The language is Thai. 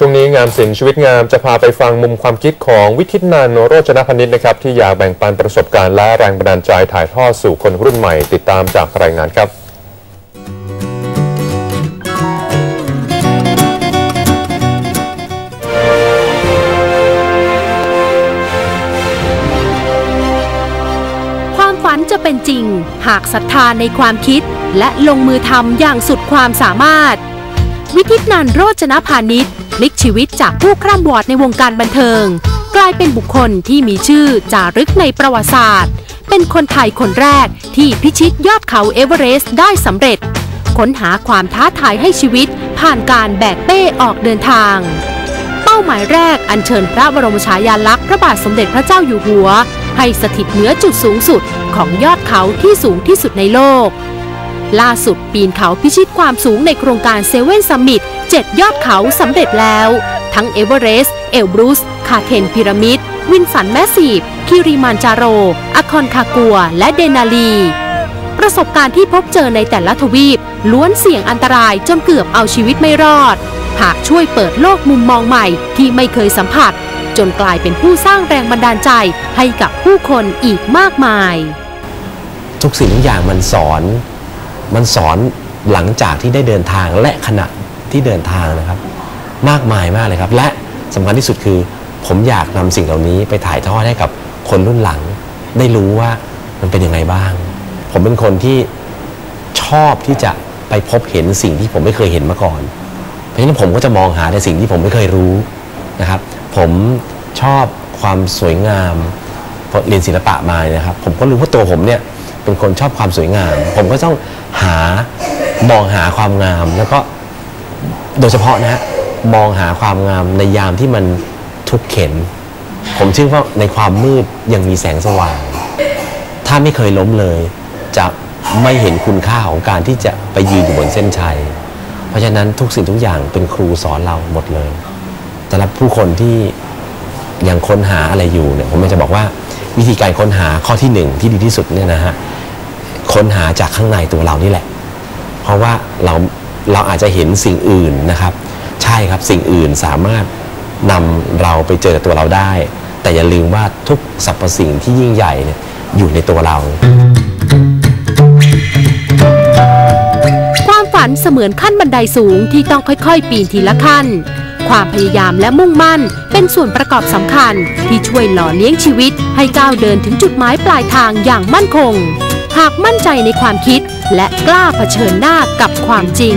ช่วงนี้งามศิลป์ชีวิตงามจะพาไปฟังมุมความคิดของวิทิตนานโรจนพนิชนะครับ ที่อยากแบ่งปันประสบการณ์และแรงบันดาลใจถ่ายทอดสู่คนรุ่นใหม่ ติดตามจากรายงานครับ ความฝันจะเป็นจริง หากศรัทธาในความคิด และลงมือทำอย่างสุดความสามารถ วิทิตนันโรจนพาณิชย์พลิกชีวิตจากผู้คร่ำวอดในวงการบันเทิง กลายเป็นบุคคลที่มีชื่อจารึกในประวัติศาสตร์ เป็นคนไทยคนแรกที่พิชิตยอดเขาเอเวอเรสต์ได้สำเร็จ ค้นหาความท้าทายให้ชีวิตผ่านการแบกเป้ออกเดินทาง เป้าหมายแรกอัญเชิญพระบรมฉายาลักษณ์พระบาทสมเด็จพระเจ้าอยู่หัว ให้สถิตเหนือจุดสูงสุดของยอดเขาที่สูงที่สุดในโลก ล่าสุดปีนเขาพิชิตความสูงในโครงการเซเว่นซัมมิต7ยอดเขาสำเร็จแล้ว ทั้งเอเวอเรสต์ เอลบรูส คาเทนพีระมิด วินสันแมสซีฟ คิริมันจาโร อคอนคากัว และเดนาลี ประสบการณ์ที่พบเจอในแต่ละทวีป ล้วนเสี่ยงอันตรายจนเกือบเอาชีวิตไม่รอด หากช่วยเปิดโลกมุมมองใหม่ที่ไม่เคยสัมผัส จนกลายเป็นผู้สร้างแรงบันดาลใจให้กับผู้คนอีกมากมาย ทุกสิ่งทุกอย่างมันสอน มันสอนหลังจากที่ได้เดินทางและขณะที่เดินทางนะครับ มากมายมากเลยครับ และสำคัญที่สุดคือ ผมอยากนำสิ่งเหล่านี้ไปถ่ายทอดให้กับคนรุ่นหลัง ได้รู้ว่ามันเป็นยังไงบ้าง ผมเป็นคนที่ชอบที่จะไปพบเห็นสิ่งที่ผมไม่เคยเห็นมาก่อน เพราะฉะนั้นผมก็จะมองหาแต่สิ่งที่ผมไม่เคยรู้นะครับ ผมชอบความสวยงามเรียนศิลปะมาเนี่ยนะครับ ผมก็รู้ว่าตัวผมเนี่ยเป็นคนชอบความสวยงาม ผมก็ต้อง หามองหาความงามแล้วก็โดยเฉพาะนะฮะมองหาความงามในยามที่มันทุกข์เข็น ผมเชื่อว่าในความมืดยังมีแสงสว่าง ถ้าไม่เคยล้มเลย จะไม่เห็นคุณค่าของการที่จะไปยืนอยู่บนเส้นชัย เพราะฉะนั้นทุกสิ่งทุกอย่างเป็นครูสอนเราหมดเลยสำหรับผู้คนที่ยังค้นหาอะไรอยู่เนี่ยผมจะบอกว่าวิธีการค้นหาข้อที่หนึ่งที่ดีที่สุดเนี่ยนะฮะ ค้นหาจากข้างในตัวเรานี่แหละ เพราะว่าเราเราอาจจะเห็นสิ่งอื่นนะครับ ใช่ครับสิ่งอื่นสามารถนำเราไปเจอตัวเราได้ แต่อย่าลืมว่าทุกสรรพสิ่งที่ยิ่งใหญ่เนี่ยอยู่ในตัวเรา ความฝันเสมือนขั้นบันไดสูงที่ต้องค่อยๆ ปีนทีละขั้น ความพยายามและมุ่งมั่นเป็นส่วนประกอบสำคัญที่ช่วยหล่อเลี้ยงชีวิตให้ก้าวเดินถึงจุดหมายปลายทางอย่างมั่นคงากมั่นใจในความคิดและกล้าเผชิญหน้ากับความจริง